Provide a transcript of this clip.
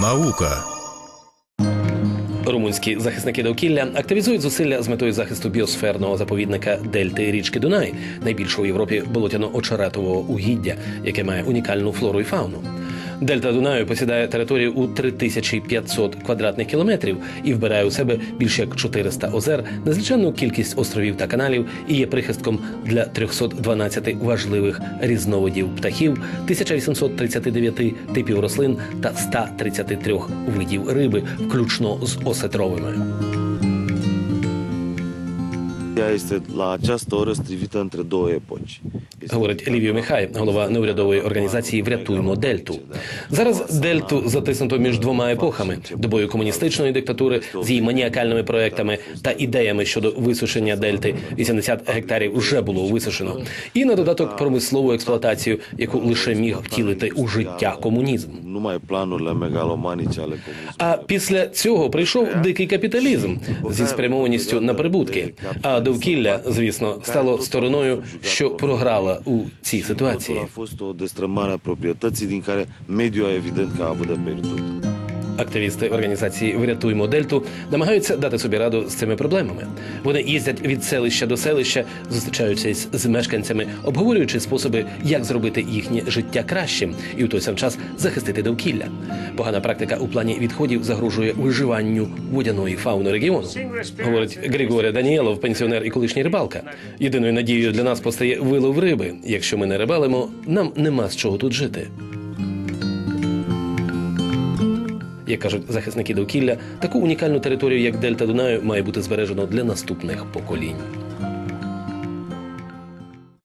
Наука Румунські захисники довкілля активізують зусилля з метою захисту біосферного заповідника Дельти річки Дунай, найбільшого в Європі болотяно-очеретового угіддя, яке має унікальну флору і фауну. Дельта Дунаю посідає територію у 3500 квадратних кілометрів і вбирає у себе більше як 400 озер, незліченну кількість островів та каналів і є прихистком для 312 важливих різновидів птахів, 1839 типів рослин та 133 видів риби, включно з осетровими. Говорить Лівію Михай, голова неурядової організації Врятуймо Дельту. Зараз Дельту затиснуто між двома епохами: добою комуністичної диктатури з її маніакальними проектами та ідеями щодо висушення дельти. 80 гектарів вже було висушено. І на додаток промислову експлуатацію, яку лише міг втілити у життя комунізм. Numai плану для comunismului. А після цього прийшов дикий капіталізм зі спрямованістю на прибутки. А довкілля, звісно, стало стороною, що програла у цій ситуації. Фосто дестремара fost дінкаре медіа a буде din Активісти організації Врятуймо Дельту намагаються дати собі раду з цими проблемами. Вони їздять від селища до селища, зустрічаються з мешканцями, обговорюючи способи, як зробити їхнє життя кращим і в той сам час захистити довкілля. Погана практика у плані відходів загрожує виживанню водяної фауни регіону. Говорить Григорія Даніелов, пенсіонер і колишній рибалка. Єдиною надією для нас постає вилов риби. Якщо ми не рибалимо, нам нема з чого тут жити. Як кажуть захисники довкілля, таку унікальну територію, як Дельта Дунаю, має бути збережено для наступних поколінь.